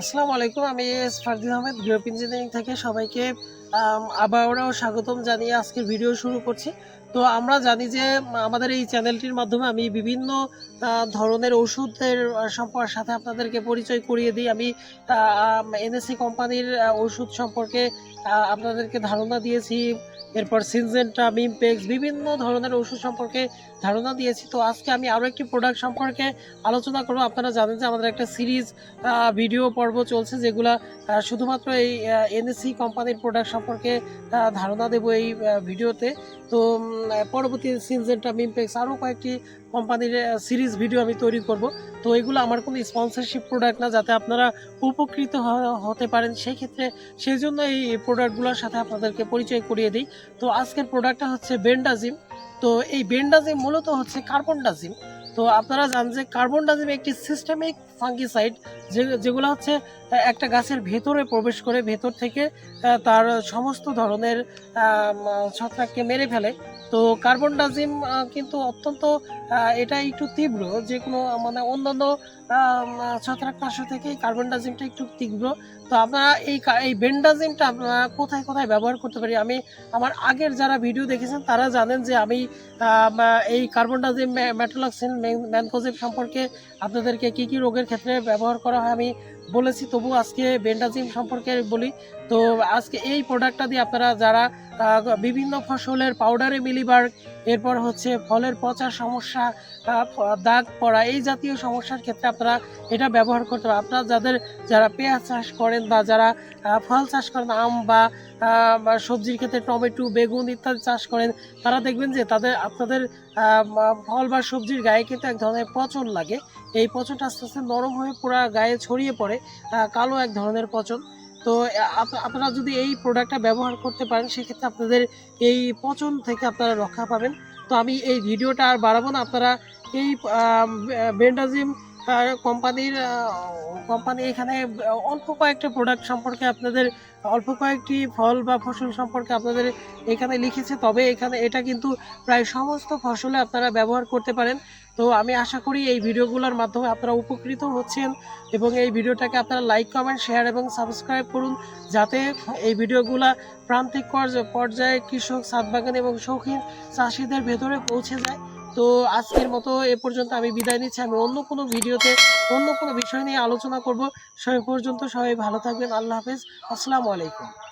আসসালামু আলাইকুম, আমি S Fardin Ahmed group engineering থেকে সবাইকে আবারও স্বাগতম জানিয়ে আজকের ভিডিও শুরু করছি। তো আমরা জানি যে আমাদের এই চ্যানেলটির মাধ্যমে আমি বিভিন্ন ধরনের ওষুধের সম্পর্কের সাথে আপনাদেরকে পরিচয় করিয়ে দিই। আমি এনএসসি কোম্পানির ওষুধ সম্পর্কে আপনাদেরকে ধারণা দিয়েছি। এরপর সিনজেন্টা মিমপেক্স বিভিন্ন ধরনের ওষুধ সম্পর্কে ধারণা দিয়েছি। তো আজকে আমি আরও একটি প্রোডাক্ট সম্পর্কে আলোচনা করব। আপনারা জানেন যে আমাদের একটা সিরিজ ভিডিও পর্ব চলছে যেগুলা শুধুমাত্র এই এনএসসি কোম্পানির প্রোডাক্ট সম্পর্কে ধারণা দেব এই ভিডিওতে তো। পরবর্তী সিনজেন্টা মিমপেক্স আরও কয়েকটি কোম্পানির সিরিজ ভিডিও আমি তৈরি করব। তো এগুলো আমার কোনো স্পন্সরশিপ প্রোডাক্ট না, যাতে আপনারা উপকৃত হতে পারেন। সেই ক্ষেত্রে সেই জন্য এই প্রোডাক্টগুলোর সাথে আপনাদেরকে পরিচয় করিয়ে দিই। তো আজকের প্রোডাক্টটা হচ্ছে বেন্ডাজিম তো এই বেন্ডাজিম মূলত হচ্ছে কার্বন ডাজিম তো আপনারা জানেন যে কার্বন ডাজিম একটি সিস্টেমিক ফাঙ্গিসাইড যে, যেগুলো হচ্ছে একটা গাছের ভেতরে প্রবেশ করে, ভেতর থেকে তার সমস্ত ধরনের ছত্রাককে মেরে ফেলে। তো কার্বন ডাজিম কিন্তু অত্যন্ত এটা একটু তীব্র, যে কোনো মানে অন্যান্য ছত্রাকনাশক থেকে এই কার্বন ডাজিমটা একটু তীব্র। তো আপনারা এই এই বেন্ডাজিমটা আপনারা কোথায় কোথায় ব্যবহার করতে পারি? আমি আমার আগের যারা ভিডিও দেখেছেন, তারা জানেন যে আমি এই কার্বন ডাজিম ম্যাটোলক্সিন ম্যানকোজিব সম্পর্কে আপনাদেরকে কি কি রোগের ক্ষেত্রে ব্যবহার করা হয় আমি বলেছি। তবু আজকে বেন্ডাজিম সম্পর্কে বলি। তো আজকে এই প্রোডাক্টটা দিয়ে আপনারা যারা বিভিন্ন ফসলের পাউডারে মিলিবার্গ এরপর হচ্ছে ফলের পচার সমস্যা দাগ পড়া, এই জাতীয় সমস্যার ক্ষেত্রে আপনারা এটা ব্যবহার করতে পারেন। আপনারা যাদের, যারা পেঁয়াজ চাষ করেন বা যারা ফল চাষ করেন, আম বা সবজির ক্ষেত্রে টমেটো, বেগুন ইত্যাদি চাষ করেন, তারা দেখবেন যে তাদের, আপনাদের ফল বা সবজির গায়ে কিন্তু এক ধরনের পচন লাগে। এই পচনটা আস্তে আস্তে নরম হয়ে পুরো গায়ে ছড়িয়ে পড়ে কালো এক ধরনের পচন। তো আপ- আপনারা যদি এই প্রোডাক্টটা ব্যবহার করতে পারেন, সেক্ষেত্রে আপনাদের এই পচন থেকে আপনারা রক্ষা পাবেন। তো আমি এই ভিডিওটা আর বাড়াবো না। আপনারা এই বেন্ডাজিম কোম্পানির কোম্পানি এখানে অল্প কয়েকটা প্রোডাক্ট সম্পর্কে আপনাদের, অল্প কয়েকটি ফল বা ফসল সম্পর্কে আপনাদের এখানে লিখেছে। তবে এখানে এটা কিন্তু প্রায় সমস্ত ফসলে আপনারা ব্যবহার করতে পারেন। তো আমি আশা করি এই ভিডিওগুলোর মাধ্যমে আপনারা উপকৃত হচ্ছেন এবং এই ভিডিওটাকে আপনারা লাইক কমেন্ট শেয়ার এবং সাবস্ক্রাইব করুন যাতে এই ভিডিওগুলা প্রান্তিক পর্যায়ে- কৃষক, সাতবাগান এবং শৌখিন চাষিদের ভেতরে পৌঁছে যায়। তো আজকের মতো এ পর্যন্ত আমি বিদায় নিচ্ছি। আমি অন্য কোনো ভিডিওতে অন্য কোনো বিষয় নিয়ে আলোচনা করব। সে পর্যন্ত সবাই ভালো থাকবেন। আল্লাহ হাফেজ। আসসালামু আলাইকুম।